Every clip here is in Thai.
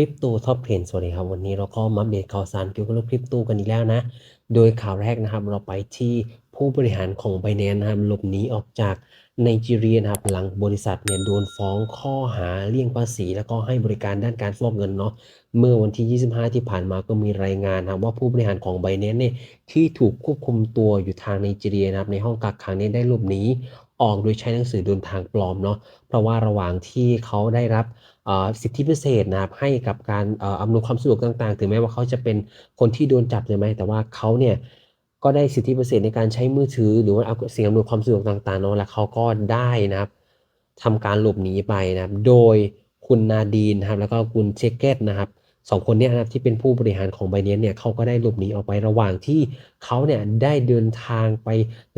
ริปโตท็อปเทรนสวัสดีครับ วันนี้เราก็มาเดตข่าวสารเกี่ยวกับเรื่องคริปโตกันอีกแล้วนะ โดยข่าวแรกนะครับเราไปที่ผู้บริหารของ b บ n a n c e นะครับหลบหนีออกจากไนจีเรียนะครับหลังบริษัทเนี่ยโดนฟ้องข้อหาเลี่ยงภาษี แล้วก็ให้บริการด้านการฟอกเงินเนาะเมื่อวันที่ 25 ที่ผ่านมาก็มีรายงานนะครับว่าผู้บริหารของ b บ n a n c e เนี่ยที่ถูกควบคุมตัวอยู่ทางไนจีเรียนะครับในห้องกักขังเนี่ยได้หลบหนีออกโดยใช้หนังสือเดินทางปลอมเนาะเพราะว่าระหว่างที่เขาได้รับ สิทธิพิเศษนะครับให้กับการอำนวยความสะดวกต่างๆ ถึงแม้ว่าเขาจะเป็นคนที่โดนจับใช่ไหมแต่ว่าเขาเนี่ยก็ได้สิทธิพิเศษในการใช้มือถือ หรือว่าเอาสิ่งอำนวยความสะดวกต่างๆเนาะและเขาก็ได้นะครับทำการหลบหนีไปนะครับ โดยคุณนาดีนนะครับ แล้วก็คุณเชคเกตนะครับสองคนนี้นะครับที่เป็นผู้บริหารของไบเนียเนี่ยเขาก็ได้หลบหนีออกไประหว่างที่เขาเนี่ยได้เดินทางไป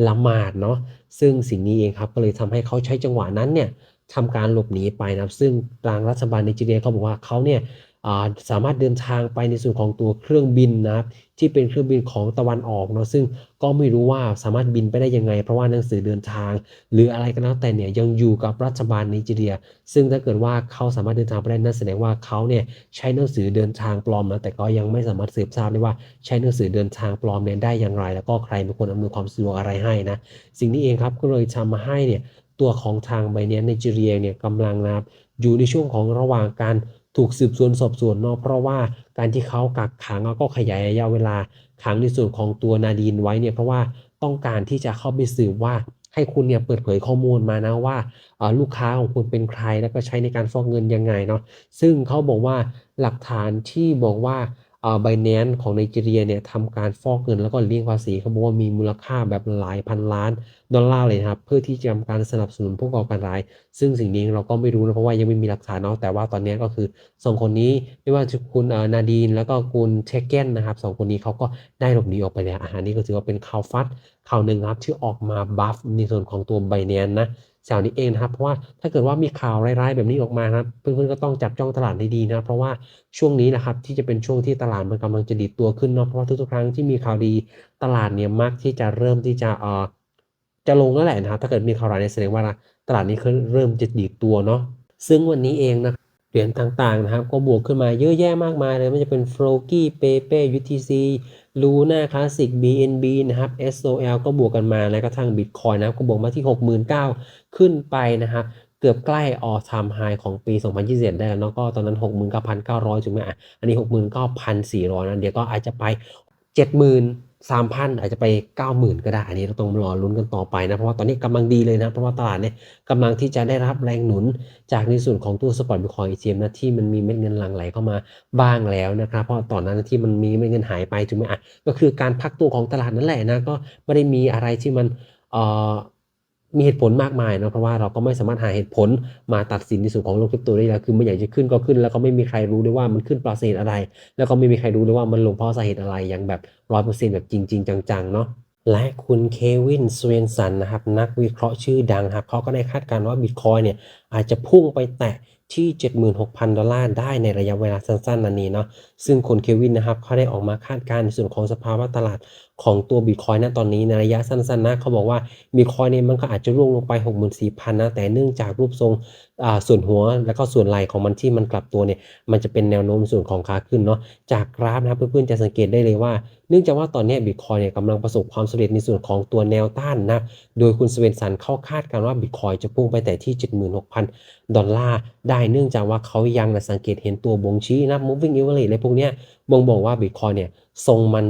ละหมาดเนาะซึ่งสิ่งนี้เองครับก็เลยทำให้เขาใช้จังหวะนั้นเนี่ยทำการหลบหนีไปนะครับซึ่งทางรัฐบาลไนจีเรียเขาบอกว่าเขาเนี่ยสามารถเดินทางไปในส่วนของตัวเครื่องบินนะครับที่เป็นเครื่องบินของตะวันออกเนาะซึ่งก็ไม่รู้ว่าสามารถบินไปได้ยังไง เพราะว่าหนังสือเดินทาง หรืออะไรก็แล้วแต่เนี่ยยังอยู่กับรัฐบาลไนจีเรีย ซึ่งถ้าเกิดว่าเขาสามารถเดินทางไปได้นั่นแสดงว่าเขาเนี่ยใช้หนังสือเดินทางปลอมนะแต่ก็ยังไม่สามารถสืบทราบได้ว่าใช้หนังสือเดินทางปลอมเนี่ยได้อย่างไร แล้วก็ใครเป็นคนอำนวยความสะดวกอะไรให้นะสิ่งนี้เองครับก็เลยทำมาให้เนี่ย ตัวของทางไบเนียไนจีเรียเนี่ยกำลังนะครับอยู่ในช่วงของระหว่างการถูกสืบสวนสอบสวนเนาะเพราะว่าการที่เขากักขังแล้วก็ขยายระยะเวลาขังในส่วนของตัวนาดีนไว้เนี่ยเพราะว่าต้องการที่จะเข้าไปสืบว่าให้คุณเนี่ยเปิดเผยข้อมูลมานะว่าลูกค้าของคุณเป็นใครแล้วก็ใช้ในการฟอกเงินยังไงเนาะซึ่งเขาบอกว่าหลักฐานที่บอกว่า ไบแนนของไนจีเรียเนี่ยทำการฟอกเงินแล้วก็เลี่ยงภาษีเขาบอกว่ามีมูลค่าแบบหลายพันล้านดอลลาร์เลยนะครับ เพื่อที่จะทำการสนับสนุนผู้ก่อการร้าย ซึ่งสิ่งนี้เราก็ไม่รู้นะเพราะว่ายังไม่มีหลักฐานเนาะแต่ว่าตอนนี้ก็คือสองคนนี้ไม่ว่าจะคุณนาดีนแล้วก็คุณเชคเกนนะครับสองคนนี้เขาก็ได้หลบหนีออกไปแล้วอาหารนี้ก็ถือว่าเป็นข่าวฟัดข่าวหนึ่งครับที่ออกมาบัฟในส่วนของตัวไบแนนนะ แถวนี้เองนะครับ เพราะว่าถ้าเกิดว่ามีข่าวร้ายๆแบบนี้ออกมาครับ เพื่อนๆก็ต้องจับจ้องตลาดดีๆนะเพราะว่าช่วงนี้นะครับที่จะเป็นช่วงที่ตลาดมันกำลังจะดีดตัวขึ้นเนาะเพราะว่าทุกๆครั้งที่มีข่าวดีตลาดเนี่ยมักที่จะเริ่มที่จะเอ่อจะลงแล้วแหละนะครับ ถ้าเกิดมีข่าวร้ายแสดงว่าตลาดนี้เริ่มจะดีดตัวเนาะซึ่งวันนี้เองนะเหรียญต่างๆนะครับ ก็บวกขึ้นมาเยอะแยะมากมายเลยไม่จะเป็นโฟลกี้เปเป้ยูทีซี ลูน่าคลาสสิก BNB นะครับ SOL ก็บวกกันมา แล้วก็ทั้ง Bitcoin นะก็บวกมาที่ 69,000 ขึ้นไปนะครับ เกือบใกล้ all time high ของปี 2021ได้แล้วนะก็ตอนนั้น 69,900ถูกไหมอะ อันนี้ 69,400 นะ เดี๋ยวก็อาจจะไป 70,000 สามพันอาจจะไปเก้าหมื่นก็ได้ อันนี้เราต้องรอลุ้นกันต่อไปนะ เพราะว่าตอนนี้กำลังดีเลยนะ เพราะว่าตลาดเนี่ยกำลังที่จะได้รับแรงหนุนจากในส่วนของตัวสปอร์ตบิตคอยอีเมนะที่มันมีเม็ดเงินหลั่งไหลเข้ามาบ้างแล้วนะครับ เพราะตอนนั้นที่มันมีเม็ดเงินหายไปถูกไหมอะก็คือการพักตัวของตลาดนั่นแหละนะก็ไม่ได้มีอะไรที่มันเอ่อ มีเหตุผลมากมายนะเพราะว่าเราก็ไม่สามารถหาเหตุผลมาตัดสินในส่วนของโลกคริปโตได้แล้วคือมันอยากจะขึ้นก็ขึ้น แล้วก็ไม่มีใครรู้ด้วยว่ามันขึ้นเพราะสาเหตุอะไร แล้วก็ไม่มีใครรู้ด้วยว่ามันลงเพราะสาเหตุอะไรอย่างแบบร้อยเปอร์เซ็นต์แบบจริง ๆ จังๆเนาะและคุณเควินสเวนสันนะครับนักวิเคราะห์ชื่อดังครับเขาก็ได้คาดการณ์ว่าบิตคอยเนี่ยอาจจะพุ่งไปแตะที่ 76,000 ดอลลาร์ได้ในระยะเวลาสั้นๆนันนี้เนาะซึ่งคนเควินนะครับเขาได้ออกมาคาดการณ์ในส่วนของสภาวะตลาดของตัวบิตคอยนะตอนนี้ในระยะสั้นๆนะเขาบอกว่าบิตคอยเนี่ยมันก็อาจจะร่วงลงไป 64,000นะแต่เนื่องจากรูปทรงส่วนหัวแล้วก็ส่วนไหล่ของมันที่มันกลับตัวเนี่ยมันจะเป็นแนวโน้มส่วนของขาขึ้นเนาะจากกราฟนะเพื่อนๆจะสังเกตได้เลยว่า เนื่องจากว่าตอนนี้บิตคอยเนี่ยกำลังประสบความสำเร็จในส่วนของตัวแนวต้านนะโดยคุณสเวนสันเข้าคาดการว่าบิตคอยจะพุ่งไปแต่ที่ 76,000 ดอลลาร์ได้เนื่องจากว่าเขายังสังเกตเห็นตัวบ่งชี้นะ moving average อะไรพวกเนี้ยบ่งบอกว่าบิตคอยเนี่ยทรงมัน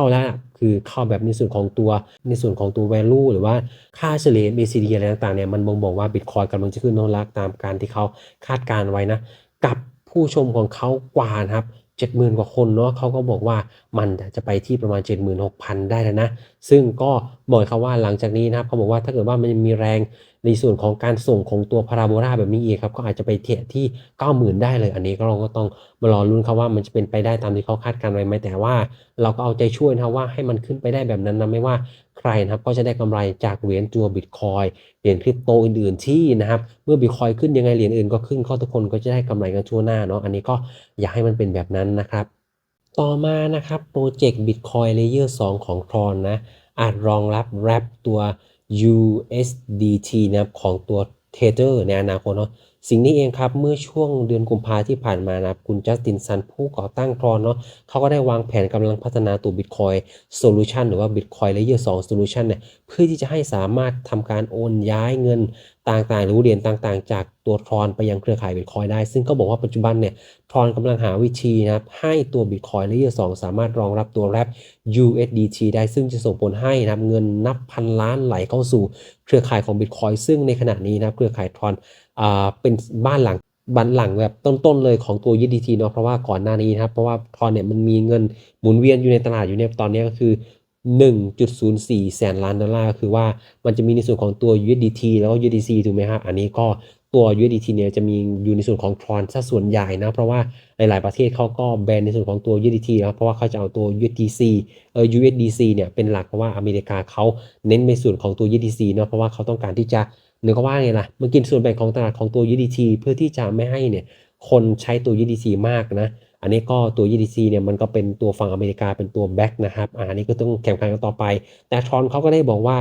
เข้าแล้วคือเข้าแบบในส่วนของตัวในส่วนของตัว value หรือว่าค่าเฉลี่ย BCD อะไรต่างๆเนี่ยมันบ่งบอกว่า Bitcoin กำลังจะขึ้นโน้นลักตามการที่เขาคาดการไว้นะ กับผู้ชมของเขากว่านะครับ70,000 กว่าคนเนาะเขาก็บอกว่ามันจะไปที่ประมาณ 76,000 ได้แล้วนะซึ่งก็บอกเขาว่าหลังจากนี้นะครับเขาบอกว่าถ้าเกิดว่ามันมีแรงในส่วนของการส่งของตัวพาราโบลาแบบนี้อีกครับก็อาจจะไปเทียที่ 90,000 ได้เลย อันนี้ก็เราก็ต้องมารอรุ้นครับว่ามันจะเป็นไปได้ตามที่เขาคาดการไว้ไหมแต่ว่า เราก็เอาใจช่วยนะว่าให้มันขึ้นไปได้แบบนั้นนะไม่ว่าใครนะครับก็จะได้กำไรจากเหรียญตัวบิตคอยเหรียญคริปโตอื่นๆที่นะครับเมื่อบิตคอยขึ้นยังไงเหรียญอื่นก็ขึ้นก็ทุกคนก็จะได้กำไรกันทั่วหน้าเนาะอันนี้ก็อยากให้มันเป็นแบบนั้นนะครับ ต่อมานะครับโปรเจกต์ Bitcoin Layer 2 ของ Tron นะ อาจรองรับแรปตัว USDT นะครับของตัว Tether ในอนาคตเนาะสิ่งนี้เองครับ เมื่อช่วงเดือนกุมภาที่ผ่านมานะคุณจัสตินซันผู้ก่อตั้งทรอนเนาะเขาก็ได้วางแผนกำลังพัฒนาตัว Bitcoin Solution หรือว่า Bitcoin Layer 2 Solution เนี่ยเพื่อที่จะให้สามารถทำการโอนย้ายเงินต่างๆ หรือเหรียญต่างๆ จากตัวทรอนไปยังเครือข่าย Bitcoin ได้ ซึ่งก็บอกว่าปัจจุบันเนี่ยทรอนกำลังหาวิธีนะครับให้ตัว Bitcoin Layer 2สามารถรองรับตัวแรป USDT ได้ซึ่งจะส่งผลให้นะครับเงินนับพันล้านไหลเข้าสู่เครือข่ายของ Bitcoin ซึ่งในขณะนี้นะครับเครือข่ายทรอนอ่าเป็นบ้านหลังบันหลังแบบต้นๆเลยของตัว USDT เนาะเพราะว่าก่อนหน้านี้นะครับเพราะว่าทอนเนี่ยมันมีเงินหมุนเวียนอยู่ในตลาดอยู่เนี่ยตอนนี้ก็คือ 1.04 แสนล้านดอลลาร์ก็คือว่ามันจะมีในส่วนของตัว USDT แล้วก็ USDC ถูกไหมครับอันนี้ก็ตัว USDT เนี่ยจะมีอยู่ในส่วนของทรอนซะส่วนใหญ่นะ เพราะว่าหลาย ๆ ประเทศเขาก็แบนในส่วนของตัว USDT นะเพราะว่าเขาจะเอาตัว USDC เออ USDC เนี่ยเป็นหลักเพราะว่าอเมริกาเขาเน้นในส่วนของตัว USDC เนาะเพราะว่าเขาต้องการที่จะหรือก็ว่าไงล่ะมันกินส่วนแบ่งของตลาดของตัว UDT เพื่อที่จะไม่ให้เนี่ยคนใช้ตัว UDC มากนะ อันนี้ก็ตัว UDC เนี่ยมันก็เป็นตัวฝั่งอเมริกาเป็นตัวแบ็กนะครับอันนี้ก็ต้องแข่งขันกันต่อไป แต่ทรอนเขาก็ได้บอกว่า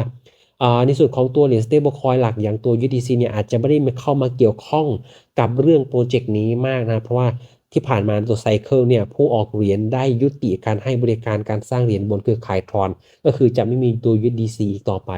ในส่วนของตัวเหรียญ stablecoin หลักอย่างตัว UDC เนี่ยอาจจะไม่ได้เข้ามาเกี่ยวข้องกับเรื่องโปรเจกต์นี้มากนะเพราะว่าที่ผ่านมาตัวไซเคิลเนี่ยผู้ออกเหรียญได้ยุติการให้บริการการสร้างเหรียญบนเครือข่ายทรอน ก็คือจะไม่มีตัว USDC อีกต่อไป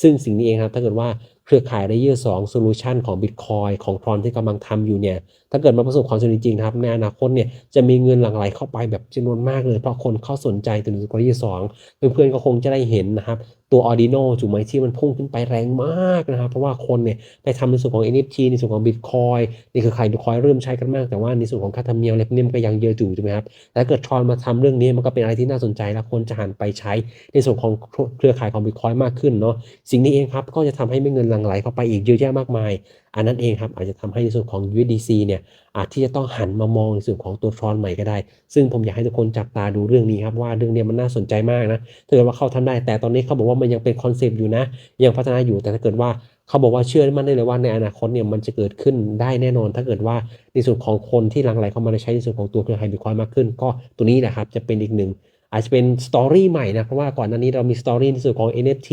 ซึ่งสิ่งนี้เองครับถ้าเกิดว่า เครือข่าย Layer 2 Solution ของ Bitcoin ของทรอนที่กำลังทำอยู่เนี่ย ถ้าเกิดมาประสบความสำเร็จจริงๆครับ ในอนาคตเนี่ย จะมีเงินหลั่งไหลเข้าไปแบบจำนวนมากเลย เพราะคนเข้าสนใจตัว Layer 2เพื่อนๆก็คงจะได้เห็นนะครับ ตัว Ordino ถูกไหมที่มันพุ่งขึ้นไปแรงมากนะครับเพราะว่าคนเนี่ยไปทำในส่วนของ NFT ในส่วนของ Bitcoin นี่คือใครบิตคอยเริ่มใช้กันมาก แต่ว่าในส่วนของค่าธรรมเนียมอะไรพวกนี้มันก็ยังเยอะอยู่ถูกไหมครับแต่เกิดทรอนมาทำเรื่องนี้มันก็เป็นอะไรที่น่าสนใจและคนจะหันไปใช้ในส่วนของเครือข่ายของ Bitcoin มากขึ้นเนาะสิ่งนี้เองครับก็จะทำให้มีเงินหลั่งไหลเข้าไปอีกเยอะแยะมากมายอันนั้นเองครับอาจจะทำให้ในส่วนของ USDC เนี่ยอาจที่จะต้องหันมามองในส่วนของตัวทรอนใหม่ก็ได้ ซึ่งผมอยากให้ทุกคนจับตาดูเรื่องนี้ครับว่าเรื่องนี้มันน่าสนใจมากนะถ้าเกิดว่าเขาทำได้ แต่ตอนนี้เขาบอกว่ามันยังเป็นคอนเซปต์อยู่นะ ยังพัฒนาอยู่แต่ถ้าเกิดว่าเขาบอกว่าเชื่อมั่นได้เลยว่าในอนาคตเนี่ยมันจะเกิดขึ้นได้แน่นอน ถ้าเกิดว่าในส่วนของคนที่หลังไหลเข้ามาใช้ในส่วนของตัวเครือข่ายบิตคอยมากขึ้น ก็ตัวนี้แหละครับจะเป็นอีกหนึ่งอาจจะเป็นสตอรี่ใหม่นะเพราะว่าก่อนหน้านี้เรามีสตอรี่ในส่วนของ NFT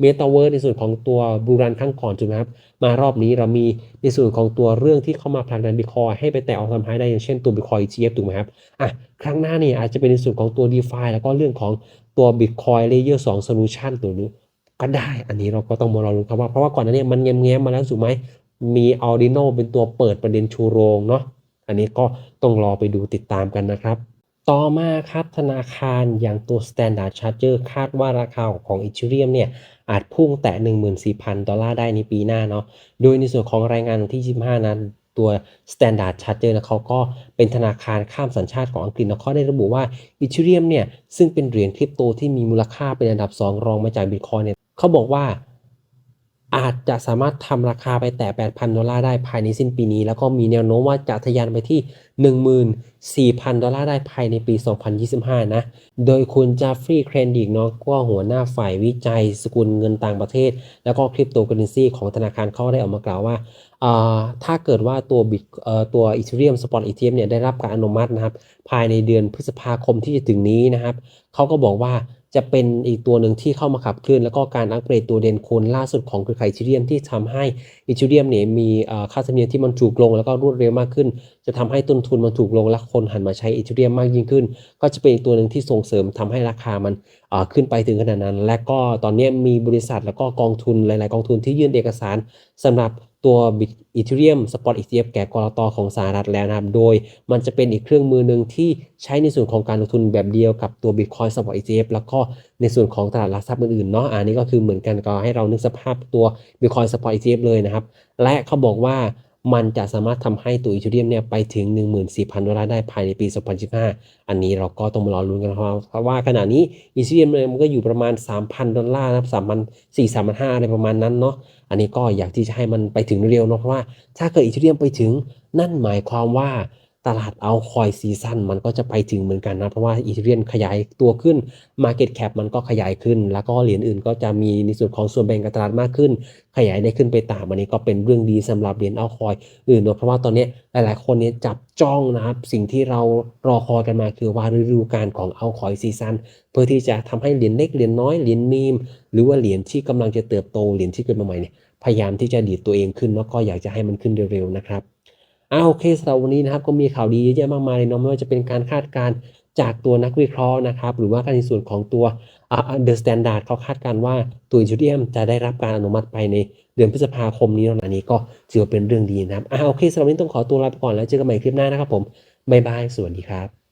เมตาเวิร์ในส่วนของตัวบูรันข้างก่อนถูกไหมครับ มารอบนี้เรามีในส่วนของตัวเรื่องที่เข้ามาผลักดันบิตคอยให้ไปแตะออกทำให้ได้อย่างเช่นตัวบิตคอย ETF ถูกไหมครับ อะ ครั้งหน้านี่อาจจะเป็นในส่วนของตัว d e f i แล้วก็เรื่องของตัว Bitcoin Layer 2 Solution ตัวนี้ก็ได้ อันนี้เราก็ต้องมารอรุ้นครับว่าเพราะว่าก่อนหน้านี้มันแง้มๆมาแล้วถูกไหมมี Audino เป็นตัวเปิดประเด็นชูโรงเนาะ อันนี้ก็ต้องรอไปดูติดตามกันนะครับ ต่อมาครับธนาคารอย่างตัว Standard Charter คาดว่าราคาของ Ethereum เนี่ยอาจพุ่งแตะ 14,000 ดอลลาร์ได้ในปีหน้าเนาะ โดยในส่วนของรายงานวันที่ 25 นั้นตัว Standard Charter นะเขาก็เป็นธนาคารข้ามสัญชาติของอังกฤษนะเขาได้ระบุว่า Ethereum เนี่ยซึ่งเป็นเหรียญคริปโตที่มีมูลค่าเป็นอันดับ 2 รองมาจาก Bitcoin เนี่ยเขาบอกว่า อาจจะสามารถทำราคาไปแต่ 8,000 ดอลลาร์ได้ภายในสิ้นปีนี้ แล้วก็มีแนวโน้มว่าจะทะยานไปที่ 14,000 ดอลลาร์ได้ภายในปี 2025 นะ โดยคุณจาฟฟรีย์เครนดิกเนาะก็หัวหน้าฝ่ายวิจัยสกุลเงินต่างประเทศ แล้วก็คริปโตเคอเรนซีของธนาคารเขาได้ออกมากล่าวว่าอ่าถ้าเกิดว่าตัวบิตเอ่อตัว Ethereum Spot ETF เนี่ยได้รับการอนุมัตินะครับ ภายในเดือนพฤษภาคมที่จะถึงนี้นะครับเขาก็บอกว่า จะเป็นอีกตัวหนึ่งที่เข้ามาขับเคลื่อน แล้วก็การอัปเกรดตัวเด่นคุณล่าสุดของเครือข่ายอีเทียมที่ทำให้อีเทียมเนี่ยมีค่าธรรมเนียมที่มันถูกลง แล้วก็รวดเร็วมากขึ้น จะทำให้ต้นทุนมันถูกลง และคนหันมาใช้อีเทียมมากยิ่งขึ้น ก็จะเป็นอีกตัวหนึ่งที่ส่งเสริมทำให้ราคามันขึ้นไปถึงขนาดนั้น และก็ตอนนี้มีบริษัทแล้วก็กองทุนหลาย ๆ กองทุนที่ยื่นเอกสารสำหรับ ตัวบิตอีเทียมสปอตอีเทียแก่กรตของสหรัฐแล้วนะครับ โดยมันจะเป็นอีกเครื่องมือหนึ่งที่ใช้ในส่วนของการลงทุนแบบเดียวกับตัวบิตคอยสปอตอีเทียแล้วก็ในส่วนของตลาดหลักทรัพย์อื่นๆเนาะอันนี้ก็คือเหมือนกันก็ให้เรานึกสภาพตัวบิตคอยสปอตอีเทียเลยนะครับ และเขาบอกว่า มันจะสามารถทำให้ตัวอีเรียมเนี่ยไปถึง 14,000 ดอลลาร์ได้ภายในปี 2015 อันนี้เราก็ต้องมารอรุ้นกันเพราะว่าขณะนี้อีเรียมมันก็อยู่ประมาณ 3,000 ดอลลาร์นะครับ3,000 4 3,500 อะไรประมาณนั้นเนาะ อันนี้ก็อยากที่จะให้มันไปถึงเร็วเนาะเพราะว่าถ้าเกิดอีทูเรียมไปถึงนั่นหมายความว่า ตลาดเอาคอยซีซั่นมันก็จะไปถึงเหมือนกันนะ เพราะว่าอีเทเรียนขยายตัวขึ้น Market Cap มันก็ขยายขึ้น แล้วก็เหรียญอื่นก็จะมีในส่วนของส่วนแบ่งการตลาดมากขึ้น ขยายได้ขึ้นไปตามอันนี้ก็เป็นเรื่องดีสำหรับเหรียญเอาคอยอื่นเนอะเพราะว่าตอนนี้หลายๆ คนเนี่ยจับจ้องนะครับ สิ่งที่เรารอคอยกันมาคือว่าฤดูกาลของเอาคอยซีซั่นเพื่อที่จะทำให้เหรียญเล็กเหรียญน้อยเหรียญมีม หรือว่าเหรียญที่กำลังจะเติบโตเหรียญที่เกิดมาใหม่เนี่ยพยายามที่จะดีดตัวเองขึ้นแล้วก็อยากจะให้มันขึ้นเร็วๆนะครับ อ่าโอเคสำหรับวันนี้นะครับก็มีข่าวดีเยอะแยะมากมายเลยเนาะไม่ว่าจะเป็นการคาดการณ์จากตัวนักวิเคราะห์นะครับ หรือว่าการในส่วนของตัวอ่าเดอะสแตนดาร์ดเขาคาดการณ์ว่าตัวจูเดียมจะได้รับการอนุมัติไปในเดือนพฤษภาคมนี้เนาะอันนี้ก็ถือว่าเป็นเรื่องดีนะครับอ่าโอเคสำหรับวันนี้ต้องขอตัวลาไปก่อนแล้วเจอกันใหม่คลิปหน้านะครับผมบ๊ายบายสวัสดีครับ